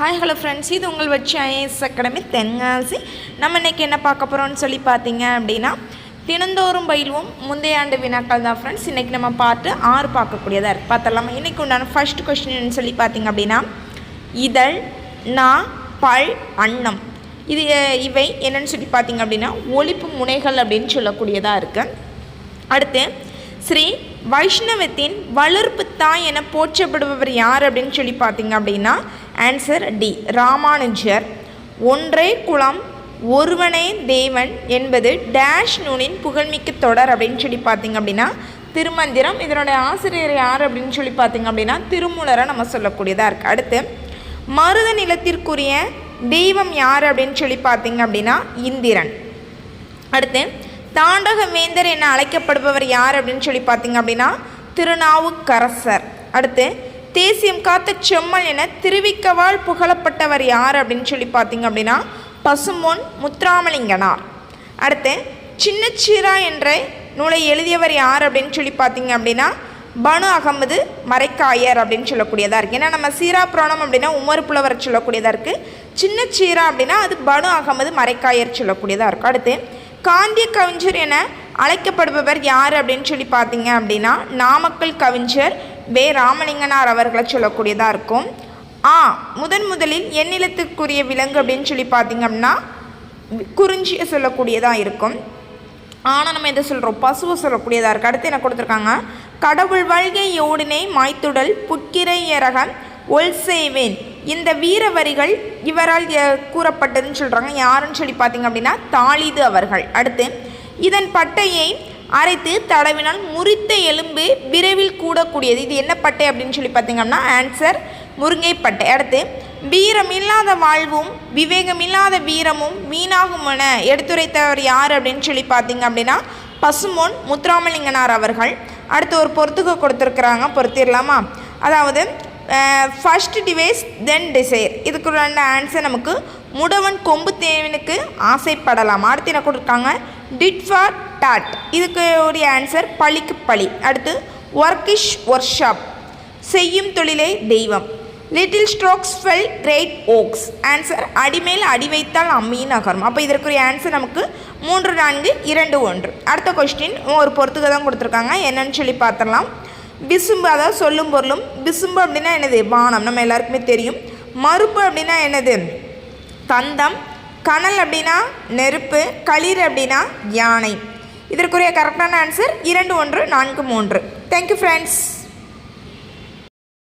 Hi hello friends இது உங்கள் வச்சு ஐஏஎஸ் அகாடமி தென்காசி. நம்ம இன்றைக்கி என்ன பார்க்க போகிறோம்னு சொல்லி பார்த்தீங்க அப்படின்னா தினந்தோறும் பயிலுவோம். முந்தைய ஆண்டு வினாக்கள் தான் ஃப்ரெண்ட்ஸ் இன்றைக்கி நம்ம பார்த்து ஆறு பார்க்கக்கூடியதாக இருக்குது பார்த்தலாமா இன்றைக்கி உண்டான ஃபர்ஸ்ட் கொஸ்டின் சொல்லி பார்த்தீங்க அப்படின்னா இதழ் நா பல் அன்னம். இது இவை என்னென்னு சொல்லி பார்த்தீங்க அப்படின்னா ஒழிப்பு முனைகள் அப்படின்னு சொல்லக்கூடியதாக இருக்குது அடுத்து ஸ்ரீ வைஷ்ணவத்தின் வளர்ப்பு தாய் என போற்றப்படுபவர் யார் அப்படின்னு சொல்லி பார்த்தீங்க அப்படின்னா ஆன்சர் டி ராமானுஜர் ஒன்றே குலம் ஒருவனே தேவன் என்பது டேஷ் நூனின் புகழ்மிக்க தொடர் அப்படின்னு சொல்லி பார்த்தீங்க அப்படின்னா திருமந்திரம். இதனுடைய ஆசிரியர் யார் அப்படின்னு சொல்லி பார்த்தீங்க அப்படின்னா திருமூலரை நம்ம சொல்லக்கூடியதாக இருக்குது அடுத்து மருத நிலத்திற்குரிய தெய்வம் யார் அப்படின்னு சொல்லி பார்த்தீங்க அப்படின்னா இந்திரன். அடுத்து தாண்டக வேந்தர் என அழைக்கப்படுபவர் யார் அப்படின்னு சொல்லி பார்த்தீங்க அப்படின்னா திருநாவுக்கரசர். அடுத்து தேசியம் காத்த செம்மல் என திருவிக்கவால் புகழப்பட்டவர் யார் அப்படின்னு சொல்லி பார்த்தீங்க அப்படின்னா பசும்பொன் முத்துராமலிங்கனார். அடுத்து சின்னச்சீரா என்ற நூலை எழுதியவர் யார் அப்படின்னு சொல்லி பார்த்தீங்க அப்படின்னா பனு அகமது மறைக்காயர் அப்படின்னு சொல்லக்கூடியதாக இருக்குது ஏன்னா நம்ம சீரா புராணம் அப்படின்னா உமர் புலவர் சொல்லக்கூடியதாக இருக்குது சின்ன சீரா அப்படின்னா அது பனு அகமது மறைக்காயர் சொல்லக்கூடியதாக இருக்கும் அடுத்து காந்திய கவிஞர் என அழைக்கப்படுபவர் யார் அப்படின்னு சொல்லி பார்த்தீங்க அப்படின்னா நாமக்கல் கவிஞர் வே ராமலிங்கனார் அவர்களை சொல்லக்கூடியதாக இருக்கும். ஆ முதன் முதலில் எண்ணிலத்துக்குரிய விலங்கு அப்படின்னு சொல்லி பார்த்தீங்க அப்படின்னா குறிஞ்சியை சொல்லக்கூடியதாக இருக்கும். ஆனால் நம்ம எதை சொல்கிறோம் பசுவை சொல்லக்கூடியதாக இருக்குது அடுத்து என்ன கொடுத்துருக்காங்க கடவுள் வாழ்கை யோடினை மாய்த்துடல் புக்கிரையரகம் ஒல் செய்வேன். இந்த வீர வரிகள் இவரால் கூறப்பட்டதுன்னு சொல்கிறாங்க யாருன்னு சொல்லி பார்த்தீங்க அப்படின்னா தாளிது அவர்கள். அடுத்து இதன் பட்டையை அரைத்து தடவினால் முறித்த எலும்பு விரைவில் கூடக்கூடியது. இது என்ன பட்டை அப்படின்னு சொல்லி பார்த்தீங்க அப்படின்னா ஆன்சர் முருங்கைப்பட்டை. அடுத்து வீரமில்லாத வாழ்வும் விவேகமில்லாத வீரமும் வீணாகும் என எடுத்துரைத்தவர் யார் அப்படின்னு சொல்லி பார்த்தீங்க அப்படின்னா பசுமொன் முத்துராமலிங்கனார் அவர்கள். அடுத்து ஒரு பொறுத்துக்க கொடுத்துருக்குறாங்க. பொறுத்திடலாமா அதாவது ஃபர்ஸ்ட் டிவைஸ் தென் டிசைர் இதுக்கு ரெண்டு ஆன்சர் நமக்கு முடவன் கொம்பு தேவனுக்கு ஆசைப்படலாம். அடுத்து என்ன கொடுத்துருக்காங்க? Tit for tat. இதுக்கு ஒரு ஆன்சர் பழிக்கு பழி. அடுத்து ஒர்க்கிஷ் ஒர்க் ஷாப் செய்யும் தொழிலே தெய்வம். Little strokes fell great oaks answer அடிமேல் அடி வைத்தால் அம்மியின் நகரும் அப்போ இதற்குரிய ஆன்சர் நமக்கு மூன்று நான்கு இரண்டு ஒன்று. அடுத்த கொஸ்டின் ஒரு பொறுத்துக்க தான் கொடுத்துருக்காங்க. என்னன்னு சொல்லி பார்த்துடலாம். விசும்பு அதாவது சொல்லும் பொருளும் விசும்பு அப்படின்னா என்னது? வானம். நம்ம எல்லாருக்குமே தெரியும். மறுப்பு அப்படின்னா என்னது? தந்தம். கனல் அப்படின்னா நெருப்பு. களிர் அப்படின்னா யானை. இதற்குரிய கரெக்டான ஆன்சர் இரண்டு ஒன்று நான்கு மூன்று. Thank you friends